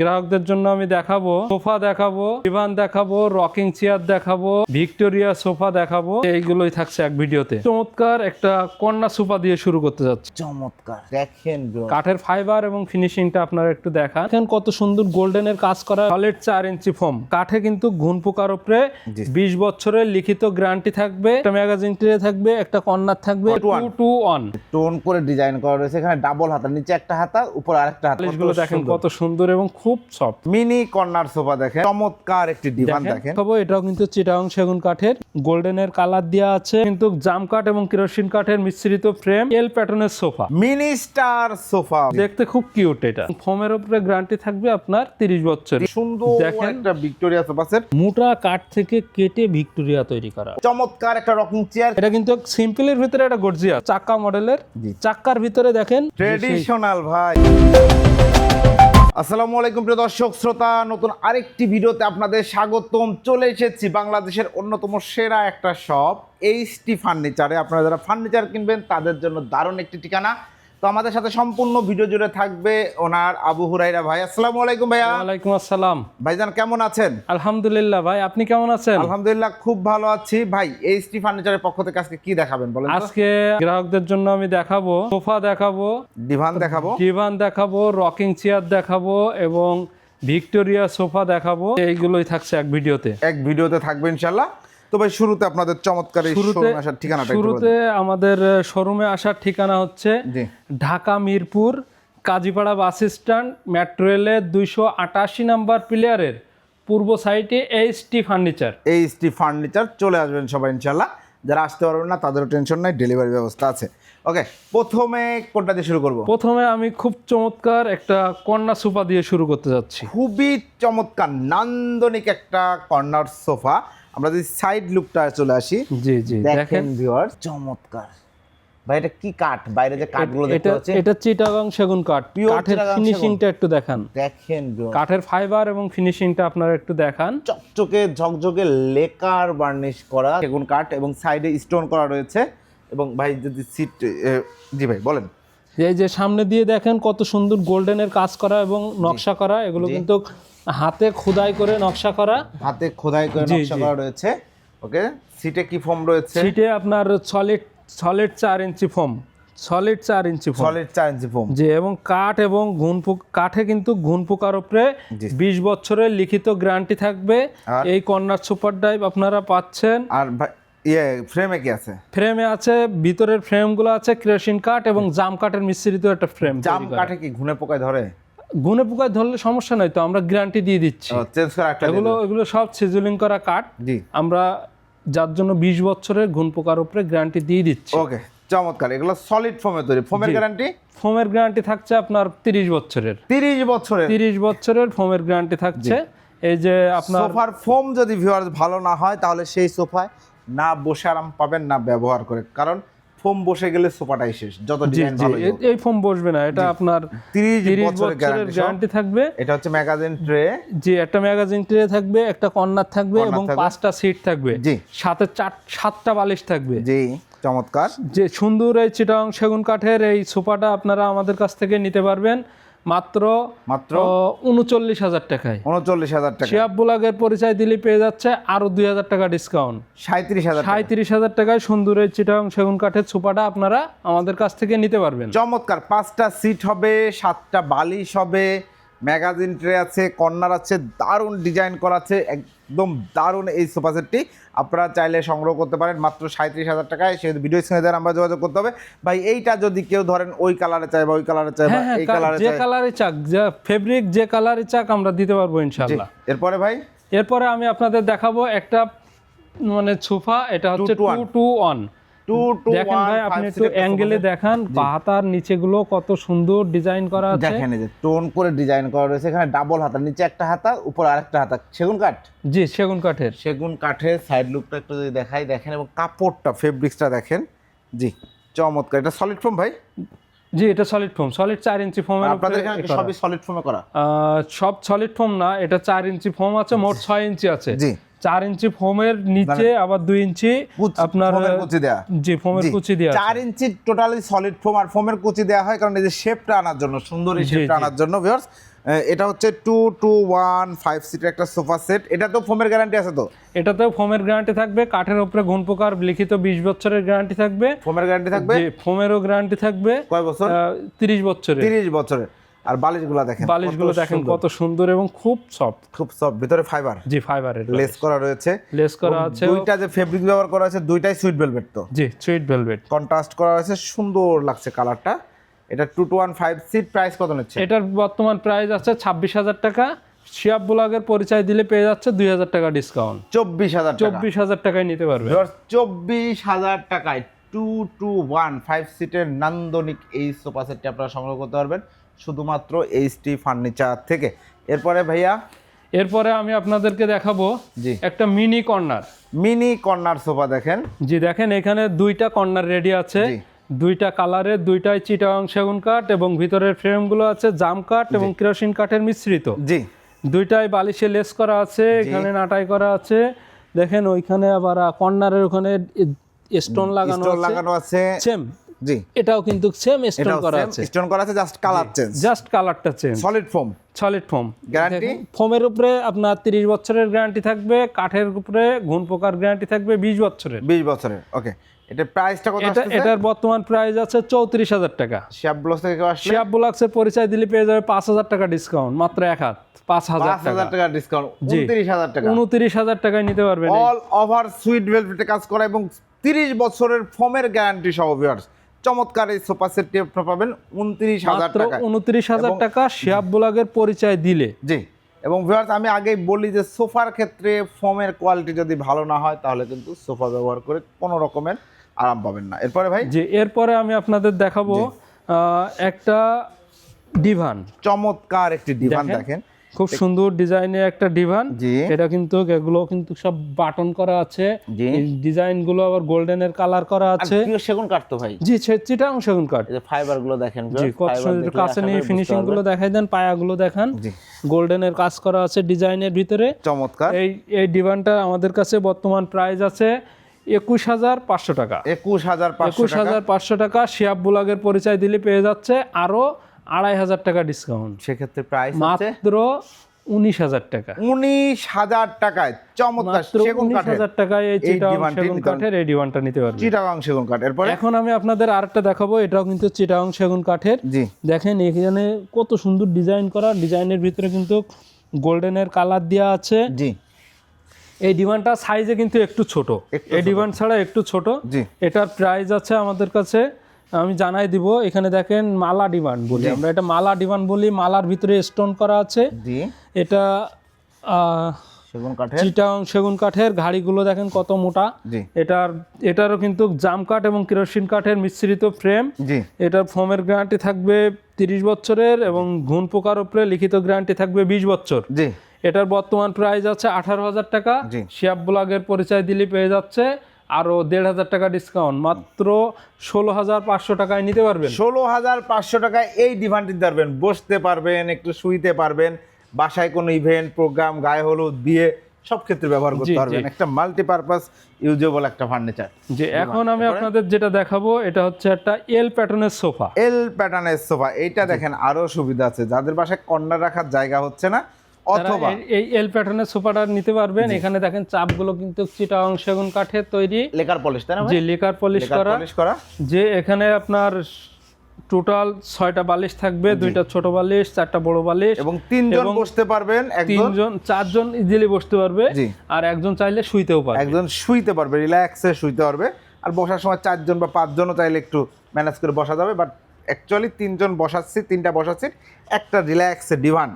গ্রাহকদের জন্য আমি দেখাবো সোফা দেখাবো ডিভান দেখাবো রকিং চেয়ার দেখাবো ভিক্টোরিয়া সোফা দেখাবো এইগুলোই থাকছে এক ভিডিওতে। চমৎকার একটা কন্যা সোফা দিয়ে শুরু করতে যাচ্ছে। চমৎকার। দেখেন কাঠের ফাইবার এবং ফিনিশিংটা আপনারা একটু দেখান। দেখেন কত সুন্দর গোল্ডেনের কাজ করা। সলিড চার ইঞ্চি ফোম কাঠে কিন্তু ঘুন পোকার উপরে বিশ বছরের লিখিত গ্যারান্টি থাকবে। একটা ম্যাগাজিন ট্রে থাকবে একটা কর্নার থাকবে. টু টু ওয়ান টোন করে ডিজাইন করা রয়েছে। এখানে ডাবল হাতা নিচে একটা হাতা উপর আরেকটা হাতা। দেখেন কত সুন্দর এবং খুব সফট মিনি কর্নার সোফা দেখেন। চমৎকার একটি ডিভান দেখেন। তবে এটাও কিন্তু চিটাং সেগুন কাঠের। গোল্ডেনের কালার দেওয়া আছে কিন্তু জাম কাঠ এবং কেরোসিন কাঠের মিশ্রিত ফ্রেম এল প্যাটার্নের সোফা। Mini star sofa. দেখতে খুব কিউট এটা। ফোমের উপরে গ্যারান্টি থাকবে আপনার তিরিশ বছর সুন্দর দেখেন। একটা ভিক্টোরিয়া সোফা সেট মোটা কাঠ থেকে কেটে ভিক্টোরিয়া তৈরি করা। চমৎকার একটা রকিং চেয়ার এটা কিন্তু সিম্পলের ভিতরে একটা গর্জিয়া চাক্কা মডেলের জি। চাক্কার ভিতরে দেখেন। ট্রেডিশনাল ভাই। আসসালামু আলাইকুম প্রিয় দর্শক, শ্রোতা, নতুন আরেকটি ভিডিওতে আপনাদের স্বাগতম। চলে এসেছি বাংলাদেশের অন্যতম সেরা একটা শপ এইচটি ফার্নিচারে। আপনারা যারা ফার্নিচার কিনবেন, তাদের জন্য দারুণ একটি ঠিকানা। তো আমাদের সাথে সম্পূর্ণ ভিডিও জুড়ে থাকবে ওনার আবু হুরাইরা ভাই। আসসালামু আলাইকুম ভাইয়া। ওয়ালাইকুম আসসালাম। ভাইজান কেমন আছেন? আলহামদুলিল্লাহ ভাই আপনি কেমন আছেন? আলহামদুলিল্লাহ খুব ভালো আছি। ভাই এইচটি ফার্নিচারের পক্ষ থেকে আজকে কি দেখাবেন বলেন আজকে গ্রাহকদের জন্য আমি দেখাবো সোফা দেখাবো ডিভান দেখাবো। ডিভান দেখাবো রকিং চেয়ার দেখাবো এবং ভিক্টোরিয়া সোফা দেখাবো। এইগুলোই থাকছে এক ভিডিওতে। এক ভিডিওতে থাকবে ইনশাল্লাহ তো ভাই শুরুতে আপনাদের চমৎকার এই শুরুতে শোরুমে আসার ঠিকানাটা শুরুতে আমাদের শোরুমে আসার ঠিকানা হচ্ছে Dhaka Mirpur Kazipara bus stand metro রেলের দুইশো আটাশি নাম্বার প্লেয়ারের পূর্ব সাইডে এইচটি ফার্নিচার। এইচটি ফার্নিচার চলে আসবেন সবাই ইনশাল্লাহ যারা আসতে পারবেন না তাদেরও টেনশন নাই ডেলিভারি ব্যবস্থা আছে। ওকে প্রথমে কোনটা দিয়ে শুরু করব? প্রথমে আমি খুব চমৎকার একটা কন্যা সোফা দিয়ে শুরু করতে যাচ্ছি। খুবই চমৎকার নান্দনিক একটা কর্নার সোফা। আমরা যদি সাইড লুকটা চলে আসি জি জি দেখেন ভিউয়ার চমৎকার। ভাই এটা কি কাঠ? বাইরে যে কাঠগুলো দেখতে পাচ্ছেন? এটা চিটাগাং সেগুন কাঠ। কাঠের ফিনিশিংটা একটু দেখান। দেখেন কাঠের ফাইবার এবং ফিনিশিংটা আপনারা একটু দেখান। চকচকে ঝকঝকে লেকার বার্নিশ করা সেগুন কাঠ এবং সাইডে স্টোন করা রয়েছে। এবং ভাই যদি সিট জি ভাই বলেন। এই যে সামনে দিয়ে দেখেন কত সুন্দর গোল্ডেনের কাজ করা এবং নকশা করা এগুলো কিন্তু হাতে খোদাই করে নকশা করা। হাতে খোদাই করে নকশা করা রয়েছে। ওকে? সিটে কি ফোম রয়েছে? সিটে আপনার সলিড সলিড চার ইঞ্চি ফোম। সলিড চার ইঞ্চি ফোম। সলিড চার ইঞ্চি ফোম। যে এবং কাঠ এবং ঘুন কাঠে কিন্তু ঘুন পোকার উপরে। বিশ বছরের লিখিত গ্যারান্টি থাকবে। এই কর্নার সুপার ড্রাইভ আপনারা পাচ্ছেন। আর ইয়ে ফ্রেমে কি আছে? ফ্রেমে আছে ভিতরের ফ্রেমগুলো আছে ক্রেশিন কাঠ এবং জাম কাঠের মিশ্রিত একটা ফ্রেম জাম কাঠে কি ঘুনে পোকায় ধরে? গুনে পোকায় ধরলে সমস্যা নাই তো আমরা গ্যারান্টি দিয়ে দিচ্ছি। চেঞ্জ করে এগুলো এগুলো সব সিজলিং করা কাঠ। আমরা যার জন্য বিশ বছরের ঘুন পোকার উপরে গ্যারান্টি দিয়ে দিচ্ছি। ওকে চমৎকার। এগুলো সলিড ফোমে তৈরি। ফোমের গ্যারান্টি ফোমের গ্যারান্টি থাকছে আপনার তিরিশ বছরের। তিরিশ বছরের? তিরিশ বছরের ফোমের গ্যারান্টি থাকছে। এই যে আপনার সোফার ফোম যদি ভিউয়ার্স ভালো না হয় তাহলে সেই সোফায় না বসে আরাম পাবেন না ব্যবহার করে। কারণ ফোম বসে গেলে সোফাটাই শেষ যত ডিজাইন ভালো এই ফোম বসবে না এটা আপনার তিরিশ তিরিশ বছরের বছরের গ্যারান্টি গ্যারান্টি থাকবে। এটা হচ্ছে ম্যাগাজিন ট্রে জি একটা ম্যাগাজিন ট্রে থাকবে একটা কর্নার থাকবে এবং পাঁচটা সিট থাকবে। জি। সাথে চার সাতটা বালিশ থাকবে। জি চমৎকার। যে সুন্দর এই চিটাং সেগুন কাঠের এই সোফাটা আপনারা আমাদের কাছ থেকে নিতে পারবেন। মাত্র মাত্র উনচল্লিশ হাজার টাকায়। উনচল্লিশ হাজার টাকা। শিয়াব আগের পরিচয় দিলে পেয়ে যাচ্ছে আরও দুই হাজার টাকা ডিসকাউন্ট সাঁত্রিশ হাজার। সাঁত্রিশ হাজার টাকায় সুন্দরের চিটাং সেগুন কাঠের ছোপাটা আপনারা আমাদের কাছ থেকে নিতে পারবেন। চমৎকার। পাঁচটা সিট হবে সাতটা বালিশ হবে ম্যাগাজিন ট্রে আছে কর্নার আছে দারুণ ডিজাইন করা আছে একদম দারুণ এই সোফা সেটটি। আপনারা চাইলে সংগ্রহ করতে পারেন মাত্র সাঁত্রিশ হাজার টাকায়। সে ভিডিও স্ক্রিনে দেওয়ার আমরা যোগাযোগ করতে হবে। ভাই এইটা যদি কেউ ধরেন ওই কালারে চাই বা ওই কালারে চাই বা হ্যাঁ হ্যাঁ এই কালারে যে কালারে চাক যে ফেব্রিক যে কালারে চাক আমরা দিতে পারব ইনশাআল্লাহ। এরপরে ভাই? এরপরে আমি আপনাদের দেখাবো একটা মানে সোফা এটা হচ্ছে টু টু ওয়ান দেখেন ভাই আপনি একটু অ্যাঙ্গেলে দেখান পাতার নিচেগুলো কত সুন্দর ডিজাইন করা আছে। দেখেন এই যে টোন করে ডিজাইন করা রয়েছে এখানে ডাবল হাতা নিচে একটা হাতা উপর আরেকটা হাতা। সেগুন কাঠ? জি সেগুন কাঠের। সেগুন কাঠের সাইড লুকটা একটু যদি দেখাই দেখেন এবং কাপড়টা ফেব্রিক্সটা দেখেন। জি চমৎকার। এটা সলিড ফোম ভাই? জি এটা সলিড ফোম সলিড চার ইঞ্চি ফোমের আপনাদের এখানে সবই সলিড ফোমে করা? সব সলিড ফোম না এটা চার ইঞ্চি ফোম আছে মোট ছয় ইঞ্চি আছে। জি। চার ইঞ্চি ফোমের নিচে আবার দুই ইঞ্চি আপনার কুচি দেয়া। জি ফোমের কুচি আছে। চার ইঞ্চি টোটালি সলিড ফোম আর ফোমের কুচি দেওয়া হয় কারণ এই যে শেপটা আনার জন্য সুন্দর এই শেপটা আনার জন্য ভিউয়ার্স এটা হচ্ছে টু টু ওয়ান ফাইভ সিটের একটা সোফা সেট এটা তো ফোমের গ্যারান্টি আছে তো? এটাতেও ফোমের গ্যারান্টি থাকবে কাঠের উপরে ঘুণ পোকার লিখিত বিশ বছরের গ্যারান্টি থাকবে। ফোমের গ্যারান্টি থাকবে? ফোমেরও গ্যারান্টি থাকবে কয় বছর? তিরিশ বছরের। তিরিশ বছরের। আর বালিশগুলো দেখেন বালিশগুলো দেখেন কত সুন্দর এবং খুব সফট। খুব সব ভিতরে ফাইবার। জি ফাইবারের লেস করা রয়েছে। লেস করা আছে। দুইটা যে ফেব্রিক ব্যবহার করা আছে দুইটাই সুইট ভেলভেট তো। জি সুইট ভেলভেট কন্ট্রাস্ট করা হয়েছে সুন্দর লাগছে কালারটা এটা two two one five seat price কত নিচ্ছে? এটার বর্তমান প্রাইস আছে ছাব্বিশ হাজার টাকা। শিয়াব ব্লগের পরিচয় দিলে পেয়ে যাচ্ছে দুই হাজার টাকা ডিসকাউন্ট চব্বিশ হাজার চব্বিশ হাজার টাকায় নিতে পারবে। চব্বিশ হাজার টাকায় টু টু ওয়ান ফাইভ সিটের নান্দনিক এই সোফা সেটটি আপনারা সংগ্রহ করতে পারবেন। শুধুমাত্র এইচটি ফার্নিচার থেকে। এরপরে ভাইয়া? এরপরে আমি আপনাদেরকে দেখাবো জি। একটা mini corner mini corner sofa দেখেন। জি দেখেন এখানে দুইটা কর্নার রেডি আছে। দুইটা কালারের দুইটাই চিটাং সেগুন কাঠ এবং ভিতরের ফ্রেমগুলো আছে জাম কাঠ এবং কেরোসিন কাঠের মিশ্রিত। জি। দুইটাই বালিশে লেস করা আছে এখানে নাটাই করা আছে। দেখেন ওইখানে আবার কর্নারের ওখানে স্টোন লাগানো লাগানো আছে। সেম জি। এটাও কিন্তু সেম স্টোন করা আছে। স্টোন করা আছে জাস্ট কালার চেঞ্জ জাস্ট কালারটা change solid foam solid foam Guarantee? ফোমের উপরে আপনার তিরিশ বছরের গ্যারান্টি থাকবে কাঠের উপরে ঘুণ পোকার গ্যারান্টি থাকবে বিশ বছরের। বিশ বছরের ওকে এটা প্রাইসটা কত আসছে এটার বর্তমান প্রাইস আছে চৌত্রিশ হাজার টাকা। শিয়াব ব্লস থেকে কেউ আসলে? শিয়াব বুলাক্সের পরিচয় দিলে পেয়ে যাবে পাঁচ হাজার টাকা ডিসকাউন্ট মাত্র এক হাত পাঁচ হাজার টাকা। ডিসকাউন্ট। উনত্রিশ হাজার টাকা। উনত্রিশ হাজার টাকায় নিতে পারবেন। অল ওভার সুইট ভেলভেটে কাজ করা এবং তিরিশ বছরের ফোমের গ্যারান্টি সহ ভিউয়ার্স চমৎকার এই সোফা সেটটি আপনারা পাবেন উনত্রিশ হাজার টাকা উনত্রিশ হাজার টাকা শিয়াব বুলাগের পরিচয় দিলে। জি এবং ভিউয়ার্স আমি আগেই বলি যে সোফার ক্ষেত্রে ফোমের কোয়ালিটি যদি ভালো না হয় তাহলে কিন্তু সোফা ব্যবহার করে কোনো রকমের আরাম পাবেন না। এরপরে ভাই? যে এরপরে আমি আপনাদের দেখাবো একটা ডিভান চমৎকার একটি ডিভান দেখেন। খুব সুন্দর ডিজাইনের একটা ডিভান। এটা কিন্তু এগুলো কিন্তু সব বাটন করা আছে। ডিজাইনগুলো আবার গোল্ডেনের কালার করা আছে। সেগুন কাটতো ভাই। জি চিটাং সেগুন কাঠ। এই ফাইবারগুলো দেখেন জি কত সুন্দর কাছে নিয়ে ফিনিশিংগুলো দেখাই দেন পায়াগুলো দেখান। জি। গোল্ডেনের কাজ করা আছে ডিজাইনের ভিতরে। চমৎকার। এই এই ডিভানটা আমাদের কাছে বর্তমান প্রাইস আছে একুশ হাজার পাঁচশো টাকা। একুশ হাজার পাঁচশো একুশ টাকা হাজার পাঁচশো টাকা শিয়াব বুলাগের পরিচয় দিলে পেয়ে যাচ্ছে। আরও আড়াই হাজার টাকা ডিসকাউন্ট সেক্ষেত্রে প্রাইস মাত্র উনিশ হাজার টাকা। উনিশ হাজার টাকায় চমৎকার সেগুন উনিশ কাঠের হাজার টাকায় এই এই চিটাং সেগুন কাঠের এই ডিভানটা নিতে পারবেন চিটাগাং সেগুন কাঠ। এরপরে? এখন আমি আপনাদের আরেকটা দেখাবো এটাও কিন্তু চিটাং সেগুন কাঠের। দেখেন এখানে কত সুন্দর ডিজাইন করা। ডিজাইনের ভিতরে কিন্তু গোল্ডেনের কালার দেওয়া আছে। জি। এই ডিমান্ডটা সাইজে কিন্তু একটু ছোট। এই ডিমান্ড ছাড়া একটু ছোট। জি। এটার প্রাইস আছে আমাদের কাছে আমি জানাই দিব এখানে দেখেন মালা ডিমান্ড বলি আমরা। এটা মালা ডিমান্ড বলি মালার ভিতরে স্টোন করা আছে। এটা সেগুন কাঠের। চিটাং সেগুন কাঠের ঘাড়িগুলো দেখেন কত মোটা। এটার এটারও কিন্তু জাম কাঠ এবং কেরোসিন কাঠের মিশ্রিত ফ্রেম। এটার ফোমের গ্যারান্টি থাকবে তিরিশ বছরের এবং ঘুণ পোকার উপরে লিখিত গ্যারান্টি থাকবে বিশ বছর। এটার বর্তমান প্রাইস আছে আঠারো হাজার টাকা। শিয়াব ব্লগের পরিচয় দিলে পেয়ে যাচ্ছে। আরও দেড় হাজার টাকা ডিসকাউন্ট মাত্র ষোলো হাজার পাঁচশো টাকায় নিতে পারবেন। ষোলো হাজার পাঁচশো টাকায় এই ডিভানটি পারবেন বসতে পারবেন একটু শুইতে পারবেন বাসায় কোনো ইভেন্ট প্রোগ্রাম গায়ে হলুদ বিয়ে সব ক্ষেত্রে ব্যবহার করতে পারবেন। একটা মাল্টিপারপাস ইউজেবল একটা ফার্নিচার যে এখন আমি আপনাদের যেটা দেখাবো এটা হচ্ছে একটা এল প্যাটার্নের সোফা এল প্যাটার্নের সোফা এইটা দেখেন আরও সুবিধা আছে। যাদের বাসায় কর্নার রাখার জায়গা হচ্ছে না অথবা এই এল প্যাটার্নের সোফাটা নিতে পারবেন। এখানে দেখেন চাপগুলো কিন্তু চিটাং সেগুন কাঠের তৈরি। লেকার পলিশ তাই না যে লেকার পলিশ করা। যে এখানে আপনার টোটাল ছয়টা বালিশ থাকবে দুইটা ছোট বালিশ চারটা বড় বালিশ এবং তিনজন বসতে পারবেন তিনজন চারজন ইজিলি বসতে পারবে আর একজন চাইলে শুইতেও পারবে। একজন শুইতে পারবে রিল্যাক্সে শুইতে পারবে। আর বসার সময় চারজন বা পাঁচজনও চাইলে একটু ম্যানেজ করে বসা যাবে বাট অ্যাকচুয়ালি তিনজন বসার সিট তিনটা বসার সিট একটা রিল্যাক্সে ডিভান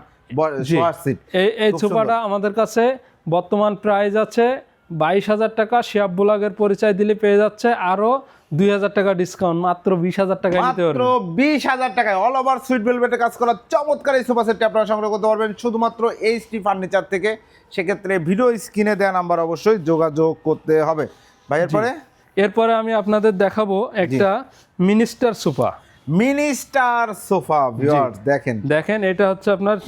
এই সোফাটা আমাদের কাছে বর্তমান প্রাইস আছে বাইশ হাজার টাকা। শিয়াব বুলাগের পরিচয় দিলে পেয়ে যাচ্ছে আরও দুই হাজার টাকা ডিসকাউন্ট মাত্র বিশ হাজার টাকা নিতে পারবেন বিশ হাজার টাকায় অল ওভার সুইট ভেলভেটে কাজ করা চমৎকার এই সোফা সেটটি আপনারা সংগ্রহ করতে পারবেন। শুধুমাত্র এইচটি ফার্নিচার থেকে সেক্ষেত্রে ভিডিও স্ক্রিনে দেওয়া নাম্বার অবশ্যই যোগাযোগ করতে হবে। ভাই এরপরে? এরপরে আমি আপনাদের দেখাবো একটা minister sofa minister sofa viewers দেখেন। দেখেন এটা হচ্ছে আপনার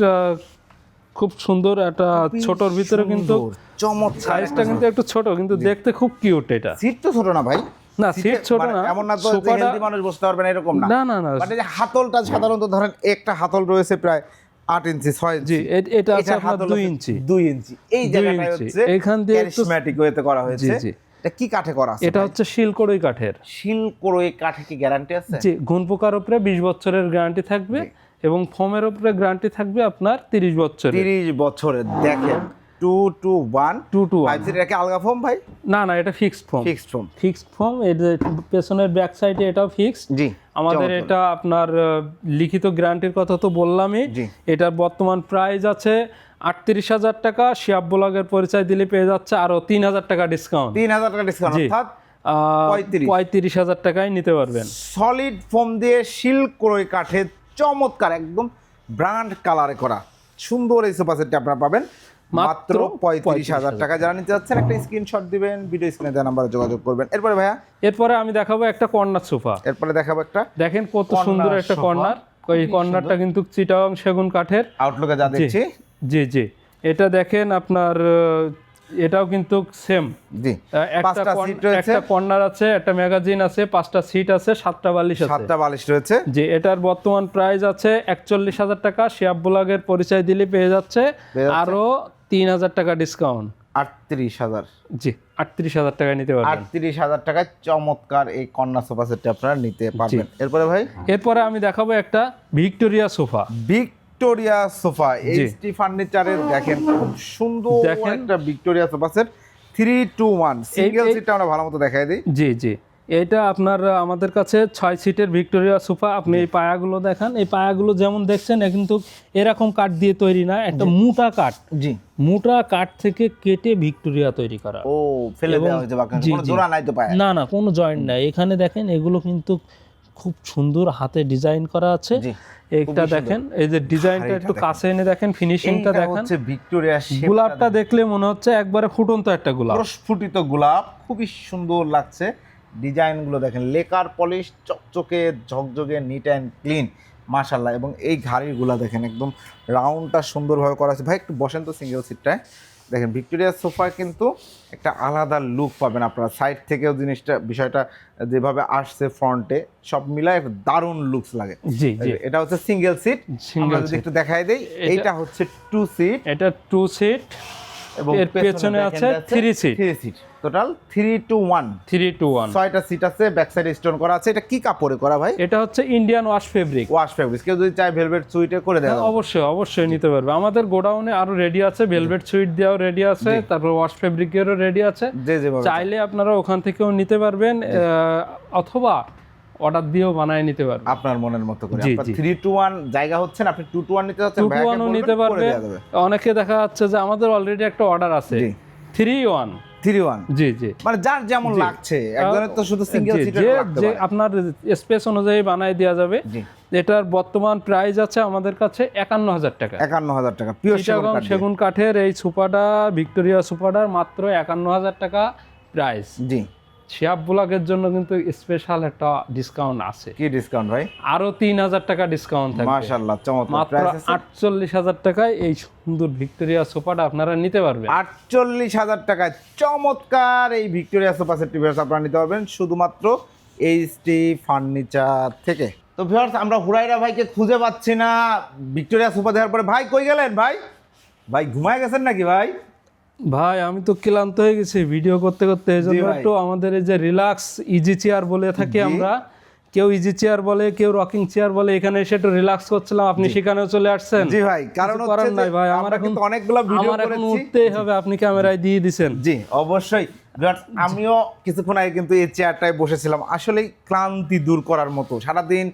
খুব সুন্দর একটা ছোটর ভিতরে কিন্তু চমৎকার সাইজটা কিন্তু একটু ছোট কিন্তু দেখতে খুব কিউট এটা। সিট তো ছোট না ভাই? না সিট ছোট মানে না এমন না তো হেলদি মানুষ বসতে পারবে না এরকম না। না না না। বাট এই যে হাতলটা সাধারণত ধরেন একটা হাতল রয়েছে প্রায় আট ইঞ্চি ছয় জি ইঞ্চি। এটা আছে আপনার দুই ইঞ্চি। দুই ইঞ্চি। এই ইঞ্চি। হচ্ছে এখান দিয়ে একটু- ক্যারিসম্যাটিক ওয়েতে করা হয়েছে। এটা কি কাঠে করা আছে এটা হচ্ছে শিলকড়ই কাঠের। শিল করে কাঠে কি গ্যারান্টি আছে? জি ঘুন পোকার উপরে বিশ বছরের গ্যারান্টি থাকবে এবং ফোমের উপরে গ্যারান্টি থাকবে আপনার তিরিশ বছরের। তিরিশ বছরের দেখেন two two one two two seat এটা কি আলগা ফোম ভাই? না না এটা fixed foam fixed foam fixed foam এর পেছনের ব্যাক সাইডে এটাও ফিক্সড জি আমাদের এটা আপনার লিখিত গ্যারান্টির কথা তো বললামই। এটার বর্তমান প্রাইস আছে আটত্রিশ হাজার টাকা শিয়াব ব্লগের পরিচয় দিলে পেয়ে যাচ্ছে আরও তিন হাজার টাকা ডিসকাউন্ট তিন হাজার টাকা ডিসকাউন্ট। অর্থাৎ পঁয়ত্রিশ। হাজার টাকায় নিতে পারবেন। সলিড ফোম দিয়ে শিল ক্রয় কাঠের চমৎকার একদম ব্র্যান্ড কালারে করা সুন্দর এই সোফা সেটটা আপনারা পাবেন। মাত্র পঁয়ত্রিশ হাজার টাকা। যারা নিতে যাচ্ছেন একটা স্ক্রিনশট দিবেন ভিডিও স্ক্রিনে দেওয়া নাম্বারে যোগাযোগ করবেন। এরপরে ভাইয়া? এরপরে আমি দেখাবো একটা কর্নার সোফা। এরপরে দেখাবো একটা দেখেন কত সুন্দর একটা কর্নার। এই কর্নারটা কিন্তু চিটাং সেগুন কাঠের। আউটলুকে যা দেখছি। জি জি। এটা দেখেন আপনার এটাও কিন্তু সেম জি। একটা একটা কর্নার আছে একটা ম্যাগাজিন আছে পাঁচটা সিট আছে সাতটা বালিশ আছে। সাতটা বালিশ রয়েছে। জি এটার বর্তমান প্রাইস আছে একচল্লিশ হাজার টাকা। শিয়াব ব্লগের পরিচয় দিলে পেয়ে যাচ্ছে। আরও তিন হাজার টাকা ডিসকাউন্ট আটত্রিশ হাজার। জি আটত্রিশ হাজার টাকায় নিতে পারবেন। আটত্রিশ হাজার টাকায় চমৎকার এই কন্যা সোফা সেটটা আপনারা নিতে পারবেন। এরপরে ভাই? এরপরে আমি দেখাবো একটা Victoria sofa Victoria sofa HT ফার্নিচারের দেখেন খুব সুন্দর একটা Victoria sofa set three two one single সিটটা আমরা ভালো মতো দেখাই দিই। জি জি। এটা আপনার আমাদের কাছে ছয় সিটের ভিক্টোরিয়া সোফা। আপনি এই পায়াগুলো দেখান। এই পায়াগুলো যেমন দেখছেন এ কিন্তু এরকম কাঠ দিয়ে তৈরি না একটা মোটা কাঠ। জি। মোটা কাঠ থেকে কেটে ভিক্টোরিয়া তৈরি করা। ও ফেলে দেওয়া হয়েছে বাকি কোনো জোড়া নাই তো পায় না না কোনো জয়েন্ট নাই। এখানে দেখেন এগুলো কিন্তু খুব সুন্দর হাতে ডিজাইন করা আছে। জি এইটা দেখেন এই যে ডিজাইনটা একটু কাছে এনে দেখেন ফিনিশিংটা দেখেন। হচ্ছে ভিক্টোরিয়া গোলাপটা দেখলে মনে হচ্ছে একবারে ফুটন্ত একটা গোলাপ। প্রস্ফুটিত গোলাপ খুবই সুন্দর লাগছে। ডিজাইনগুলো দেখেন লেকার পলিশ চকচকে ঝকঝকে নিট অ্যান্ড ক্লিন মাশাল্লাহ এবং এই ঘাড়িগুলো দেখেন একদম রাউন্ডটা সুন্দরভাবে করা আছে। ভাই একটু বসেন তো সিঙ্গেল সিটটায় দেখেন ভিক্টোরিয়া সোফা কিন্তু একটা আলাদা লুক পাবেন আপনারা। সাইড থেকেও জিনিসটা বিষয়টা যেভাবে আসছে ফ্রন্টে সব মিলায় দারুণ লুকস লাগে। জি এটা হচ্ছে সিঙ্গেল সিট সিঙ্গেল আমরা যদি একটু দেখাই দেই এটা- এইটা হচ্ছে টু সিট এটা টু সিট এবং এর পেছনে আছে three seat। Three seat total three two one three two one ছয়টা সিট আছে ব্যাক সাইডে স্টোন করা আছে। এটা কি কাপড়ে করা ভাই? এটা হচ্ছে Indian wash fabric wash fabric কেউ যদি চায় ভেলভেট সুইটে করে দেওয়া যাবে। অবশ্যই অবশ্যই নিতে পারবে। আমাদের গোডাউনে আরও রেডি আছে ভেলভেট সুইট দেওয়াও রেডি আছে তারপর ওয়াশ ফেব্রিকেরও রেডি আছে। চাইলে আপনারা ওখান থেকেও নিতে পারবেন অথবা অর্ডার দিয়েও বানায় নিতে পারবেন আপনার মনের মতো করে। আপনার জি। টু ওয়ান জায়গা হচ্ছে না আপনি টু টু ওয়ান নিতে যাচ্ছেন টু টু ভাইয়াকে নিতে পারবে। অনেকে দেখা যাচ্ছে যে আমাদের অলরেডি একটা অর্ডার আছে। জি। থ্রি ওয়ান থ্রি ওয়ান জি জি। মানে যার যেমন লাগছে একজনের তো শুধু সিঙ্গেল সিটের লাগতে যে পারে। আপনার স্পেস অনুযায়ী বানায় দেওয়া যাবে। জি। এটার বর্তমান প্রাইস আছে আমাদের কাছে একান্ন হাজার টাকা। একান্ন হাজার টাকা পিওর সেগুন কাঠের। এই সুপারটা ভিক্টোরিয়া সুপারটার মাত্র একান্ন হাজার টাকা প্রাইস জি। শিয়াব ব্লগের জন্য কিন্তু স্পেশাল একটা ডিসকাউন্ট আছে। কি ডিসকাউন্ট ভাই? আরও তিন হাজার টাকা ডিসকাউন্ট থাকবে। মাশাআল্লাহ চমৎকার। মাত্র আটচল্লিশ হাজার টাকায় এই সুন্দর ভিক্টোরিয়া সোফাটা আপনারা নিতে পারবেন। আটচল্লিশ হাজার টাকায় চমৎকার এই ভিক্টোরিয়া সোফা সেট টিভিএস আপনারা নিতে পারবেন শুধুমাত্র এইচটি ফার্নিচার থেকে। তো ভিউয়ার্স আমরা হুরাইরা ভাইকে খুঁজে পাচ্ছি না। ভিক্টোরিয়া সোফা দেওয়ার পরে ভাই কই গেলেন ভাই? ভাই ঘুমায় গেছেন নাকি ভাই? ভাই আমি তো ক্লান্ত হয়ে গেছি ভিডিও করতে করতে। এই জন্য একটু আমাদের এই যে রিল্যাক্স ইজি চেয়ার বলে থাকি আমরা কেউ ইজি চেয়ার বলে কেউ রকিং চেয়ার বলে এখানে এসে একটু রিল্যাক্স করছিলাম। আপনি সেখানেও চলে আসছেন। জি ভাই কারণ হচ্ছে নাই ভাই আমার এখন কিন্তু অনেকগুলো ভিডিও আমার এখন উঠতেই হবে আপনি ক্যামেরায় দিয়ে দিছেন। জি অবশ্যই। আমিও কিছুক্ষণ আগে কিন্তু এই চেয়ারটায় বসেছিলাম। আসলেই ক্লান্তি দূর করার মতো। সারাদিন।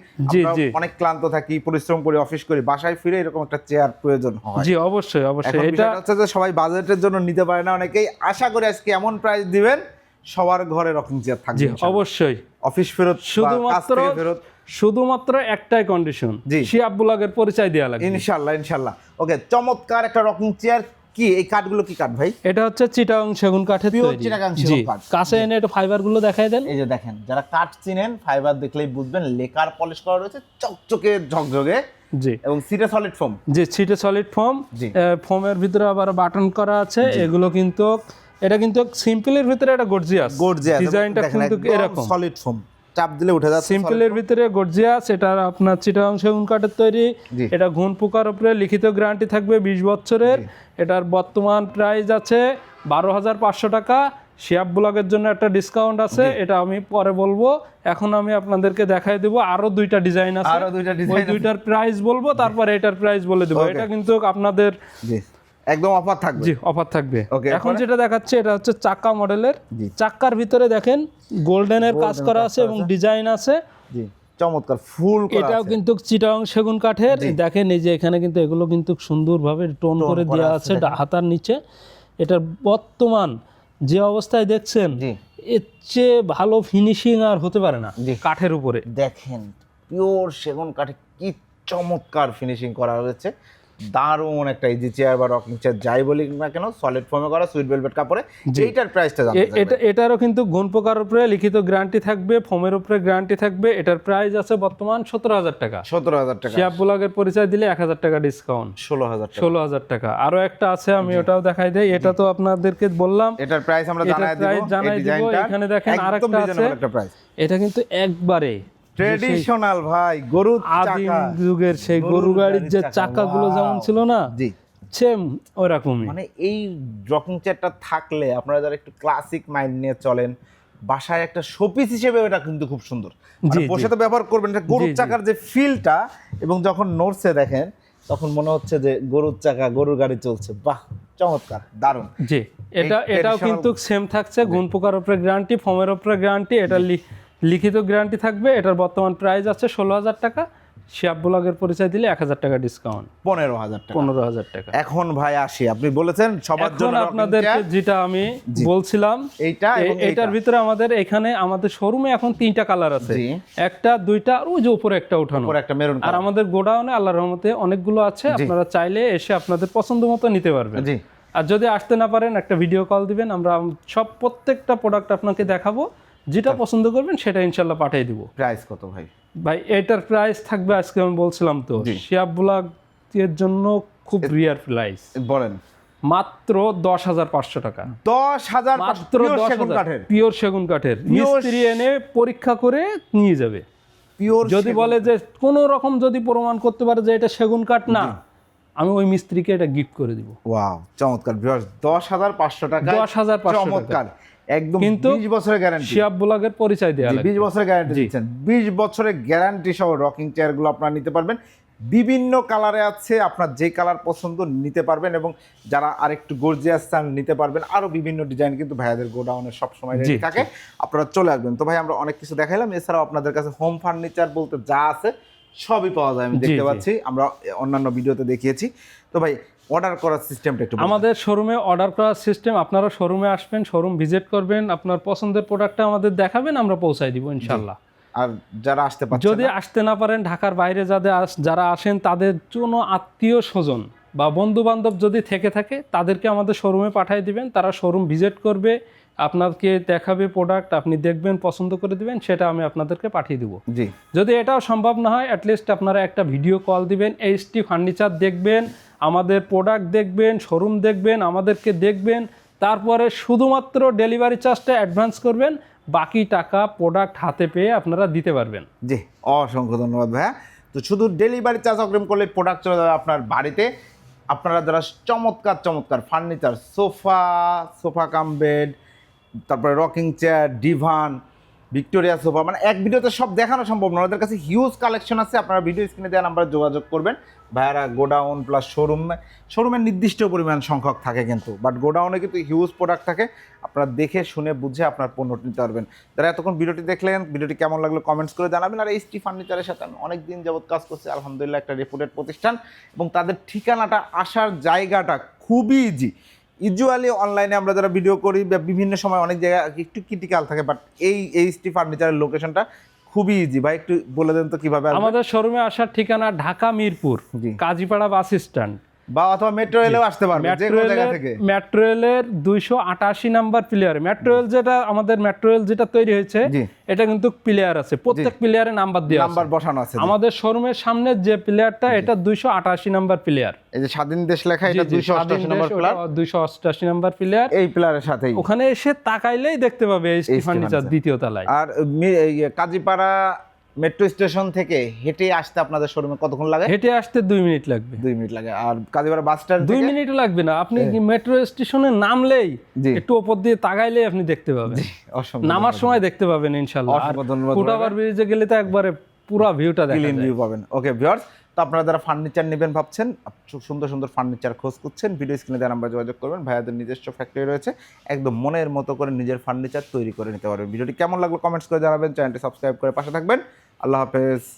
অনেক ক্লান্ত থাকি পরিশ্রম করি অফিস করি বাসায় ফিরে এরকম একটা চেয়ার প্রয়োজন হয়। জি অবশ্যই অবশ্যই। এটা হচ্ছে যে সবাই বাজেটের জন্য নিতে পারে না অনেকেই। আশা করি আজকে এমন প্রাইস দিবেন সবার ঘরে রকিং চেয়ার থাকবে অবশ্যই। অফিস ফেরত শুধুমাত্র ফেরত। শুধুমাত্র একটাই কন্ডিশন জি। শিয়াব ব্লগের পরিচয় দেওয়া লাগবে। ইনশাল্লাহ ইনশাল্লাহ ওকে চমৎকার একটা রকম চেয়ার কি এই কাঠগুলো কি কাঠ ভাই? এটা হচ্ছে চিটাং সেগুন কাঠের তৈরি। চিটাগাং জি। সেগুন কাঠ। কাছে এনে একটু ফাইবারগুলো দেখায় দেন। এই যে দেখেন যারা কাঠ চিনেন ফাইবার দেখলেই বুঝবেন লেকার পলিশ করা রয়েছে চকচকে ঝকঝকে জি। এবং সিটে সলিড ফোম যে ছিটে সলিড ফোম জি। ফোমের ভিতরে আবার বাটন করা আছে। এগুলো কিন্তু এটা কিন্তু সিম্পলের ভিতরে একটা গর্জিয়াস গর্জিয়াস ডিজাইনটা কিন্তু এরকম। সলিড ফোম চাপ দিলে উঠে যাচ্ছে সিম্পলের ভিতরে গর্জিয়াস এটা আপনার চিটাগাং সেগুন কাঠের তৈরি এটা ঘুন পোকার উপরে লিখিত গ্যারান্টি থাকবে বিশ বছরের। এটার বর্তমান প্রাইস আছে বারো হাজার পাঁচশো টাকা। শিয়াব ব্লগের জন্য একটা ডিসকাউন্ট আছে এটা আমি পরে বলব। এখন আমি আপনাদেরকে দেখাই দেবো আরও দুইটা ডিজাইন আছে। আরও দুইটা ওই ডিজাইন দুইটার প্রাইস বলব তারপরে এটার প্রাইস বলে দেবো। এটা কিন্তু আপনাদের একদম অফার থাকবে। জি অফার থাকবে। এখন যেটা দেখাচ্ছে এটা হচ্ছে চাক্কা মডেলের। জি। চাক্কার ভিতরে দেখেন গোল্ডেনের কাজ করা আছে এবং ডিজাইন আছে। জি চমৎকার ফুল এটাও কিন্তু চিটাং সেগুন কাঠের। দেখেন এই যে এখানে কিন্তু এগুলো কিন্তু সুন্দরভাবে টোন করে দেওয়া আছে, হাতার নিচে। এটার বর্তমান যে অবস্থায় দেখছেন জি। এর চেয়ে ভালো ফিনিশিং আর হতে পারে না জি। কাঠের উপরে। দেখেন পিওর সেগুন কাঠে কি চমৎকার ফিনিশিং করা হয়েছে। দারুণ একটা ইজি চেয়ার বা রকিং চেয়ার যাই বলি না কেন সলিড ফর্মে করা সুইট ভেলভেট কাপড়ে এইটার প্রাইসটা এটা এটারও কিন্তু গুণ পোকার উপরে লিখিত গ্যারান্টি থাকবে ফোমের উপরে গ্যারান্টি থাকবে এটার প্রাইস আছে বর্তমান সতেরো হাজার টাকা। সতেরো হাজার টাকা। শিয়াব ব্লগের পরিচয় দিলে এক হাজার টাকা ডিসকাউন্ট ষোলো হাজার টাকা। ষোলো হাজার টাকা। আরও একটা আছে আমি ওটাও দেখাই দেই এটা তো আপনাদেরকে বললাম। এটার প্রাইস আমরা জানাই দিব এখানে দেখেন আরেকটা আছে। এটা কিন্তু একবারে ট্রেডিশনাল ভাই গরুর আদিম যুগের সেই গরু গাড়ির যে চাকা, চাকাগুলো যেমন ছিল না জি। সেম ওরকমই। মানে এই রকিং চেয়ারটা থাকলে আপনারা যারা একটু ক্লাসিক মাইন্ড নিয়ে চলেন বাসায় একটা শোপিস হিসেবে এটা কিন্তু খুব সুন্দর। মানে বসে তো ব্যবহার করবেন এটা গরুর। চাকার যে ফিলটা এবং যখন নড়ছে দেখেন তখন মনে হচ্ছে যে গরুর চাকা গরুর গাড়ি চলছে। বাহ চমৎকার দারুণ। জি এটা এটাও কিন্তু সেম থাকছে গুণ পোকার উপরে গ্যারান্টি ফোমের উপরে গ্যারান্টি এটা লিখিত গ্যারান্টি থাকবে এটার বর্তমান প্রাইস আছে ষোলো হাজার টাকা। শিয়াব ব্লগের পরিচয় দিলে এক হাজার টাকা ডিসকাউন্ট পনেরো হাজার টাকা। পনেরো হাজার টাকা। এখন ভাই আসি আপনি বলেছেন সবার জন্য আপনাদের যেটা আমি বলছিলাম এইটা এটার ভিতরে আমাদের এখানে আমাদের শোরুমে এখন তিনটা কালার আছে। একটা দুইটা আর ওই যে উপরে একটা উঠানো। একটা মেরুন আর আমাদের গোডাউনে আল্লাহর রহমতে অনেকগুলো আছে আপনারা চাইলে এসে আপনাদের পছন্দ মতো নিতে পারবেন। জি। আর যদি আসতে না পারেন একটা ভিডিও কল দিবেন আমরা সব প্রত্যেকটা প্রোডাক্ট আপনাকে দেখাবো। যেটা পছন্দ করবেন সেটা ইনশাল্লাহ পাঠিয়ে দিব। প্রাইস কত ভাই? ভাই এটার প্রাইস থাকবে আজকে আমি বলছিলাম তো। শিয়াব ব্লগ এর জন্য খুব রিয়ার প্রাইস বলেন। মাত্র দশ হাজার পাঁচশো টাকা। দশ হাজার মাত্র দশ সেগুন কাঠের। পিওর সেগুন কাঠের। মিস্ত্রি এনে পরীক্ষা করে নিয়ে যাবে। পিওর যদি বলে যে কোনো রকম যদি প্রমাণ করতে পারে যে এটা সেগুন কাঠ না। আমি ওই মিস্ত্রিকে এটা গিফট করে দিব। ওয়াও চমৎকার। দশ হাজার পাঁচশো টাকা দশ হাজার চমৎকার। একদম কিন্তু বিশ বছরের গ্যারান্টি শিয়াব ব্লগের পরিচয় দেওয়া লাগবে। বিশ বছরের গ্যারান্টি দিচ্ছেন। বিশ বছরের গ্যারান্টি সহ রকিং চেয়ারগুলো আপনারা নিতে পারবেন। বিভিন্ন কালারে আছে আপনার যে কালার পছন্দ নিতে পারবেন এবং যারা আরেকটু গর্জিয়াস চান নিতে পারবেন। আরও বিভিন্ন ডিজাইন কিন্তু ভাইয়াদের গোডাউনে সবসময় থাকে। আপনারা চলে আসবেন। তো ভাই আমরা অনেক কিছু দেখাইলাম। এছাড়াও আপনাদের কাছে হোম ফার্নিচার বলতে যা আছে সবই পাওয়া যায় আমি দেখতে পাচ্ছি। আমরা অন্যান্য ভিডিওতে দেখিয়েছি। তো ভাই অর্ডার করার সিস্টেমটা একটু আমাদের শোরুমে অর্ডার করার সিস্টেম আপনারা শোরুমে আসবেন শোরুম ভিজিট করবেন আপনার পছন্দের প্রোডাক্টটা আমাদের দেখাবেন আমরা পৌঁছাই দিব ইনশাল্লাহ। আর যারা আসতে পারছে যদি আসতে না পারেন ঢাকার বাইরে যাদের যারা আসেন তাদের জন্য আত্মীয় স্বজন বা বন্ধু বান্ধব যদি থেকে থাকে তাদেরকে আমাদের শোরুমে পাঠিয়ে দিবেন তারা শোরুম ভিজিট করবে আপনাকে দেখাবে প্রোডাক্ট আপনি দেখবেন পছন্দ করে দিবেন সেটা আমি আপনাদেরকে পাঠিয়ে দিব। জি। যদি এটাও সম্ভব না হয় অ্যাটলিস্ট আপনারা একটা ভিডিও কল দিবেন এইচটি ফার্নিচার দেখবেন আমাদের প্রোডাক্ট দেখবেন শোরুম দেখবেন আমাদেরকে দেখবেন তারপরে শুধুমাত্র ডেলিভারি চার্জটা অ্যাডভান্স করবেন বাকি টাকা প্রোডাক্ট হাতে পেয়ে আপনারা দিতে পারবেন। জি অসংখ্য ধন্যবাদ ভাইয়া। তো শুধু ডেলিভারি চার্জ অগ্রিম করলে প্রোডাক্ট চলে যাবে আপনার বাড়িতে। আপনারা যারা চমৎকার চমৎকার furniture sofa sofa cum bed তারপরে rocking chair divan Victoria sofa মানে এক ভিডিওতে সব দেখানো সম্ভব নয়। ওদের কাছে হিউজ কালেকশন আছে। আপনারা ভিডিও স্ক্রিনে দেওয়া নাম্বারে যোগাযোগ করবেন। ভাইয়ারা, গোডাউন প্লাস শোরুম শোরুমের নির্দিষ্ট পরিমাণ সংখ্যক থাকে কিন্তু। বাট গোডাউনে কিন্তু হিউজ প্রোডাক্ট থাকে। আপনারা দেখে, শুনে, বুঝে আপনার পণ্যটি নিতে পারবেন। যারা এতক্ষণ ভিডিওটি দেখলেন, ভিডিওটি কেমন লাগল কমেন্টস করে জানাবেন। আর এইচটি ফার্নিচারের সাথে আমি অনেক দিন যাবত কাজ করছি। আলহামদুলিল্লাহ, একটা রেপুটেড প্রতিষ্ঠান। এবং তাদের ঠিকানাটা, আসার জায়গাটা খুবই ইজি ইউজুয়ালি অনলাইনে আমরা যারা ভিডিও করি বা বিভিন্ন সময় অনেক জায়গায় একটু ক্রিটিক্যাল থাকে বাট এই এইচটি ফার্নিচারের লোকেশনটা খুবই ইজি ভাই একটু বলে দেন তো কীভাবে? আমাদের শোরুমে আসার ঠিকানা ঢাকা মিরপুর। কাজীপাড়া বাস স্ট্যান্ড বা অথবা মেট্রো রেলেও আসতে পারবে যে কোনো জায়গা থেকে। মেট্রো রেলের দুইশো আটাশি নাম্বার প্লেয়ার মেট্রো রেল যেটা আমাদের মেট্রো রেল যেটা তৈরি হয়েছে এটা কিন্তু প্লেয়ার আছে প্রত্যেক প্লেয়ারে নাম্বার দেওয়া নাম্বার বসানো আছে আমাদের শোরুমের সামনে যে প্লেয়ারটা এটা দুইশো আটাশি নাম্বার প্লেয়ার এই যে স্বাধীন দেশ লেখা এটা দুইশো অষ্টাশি নম্বর প্লার দুইশো অষ্টাশি নাম্বার প্লেয়ার এই প্লারের সাথেই। ওখানে এসে তাকাইলেই দেখতে পাবে এই এই ফার্নিচার দ্বিতীয় তলায়। আর কাজীপাড়া মেট্রো স্টেশন থেকে হেঁটে আসতে আপনাদের শোরুমে কতক্ষণ লাগে? হেঁটে আসতে দুই মিনিট লাগবে। দুই মিনিট লাগে। আর কাজীপাড়া বাস স্ট্যান্ড দুই থেকে মিনিটও লাগবে না। আপনি মেট্রো স্টেশনে নামলেই একটু ওপর দিয়ে তাকাইলেই আপনি দেখতে পাবেন। নামার সময় দেখতে পাবেন ইনশাল্লাহ। ফুটাবার ব্রিজে গেলে তো একবারে পুরো ভিউটা দেখা ক্লিন যায়। ভিউ পাবেন। ওকে ভিউয়ার্স তো আপনারা যারা ফার্নিচার নেবেন ভাবছেন খুব সুন্দর সুন্দর ফার্নিচার খোঁজ করছেন ভিডিও স্ক্রিনে দেওয়া নাম্বার যোগাযোগ করবেন। ভাইয়াদের নিজস্ব ফ্যাক্টরি রয়েছে। একদম মনের মতো করে নিজের ফার্নিচার তৈরি করে নিতে পারবেন ভিডিওটি কেমন লাগল কমেন্টস করে জানাবেন। চ্যানেলটি সাবস্ক্রাইব করে পাশে থাকবেন। আল্লাহ হাফেজ।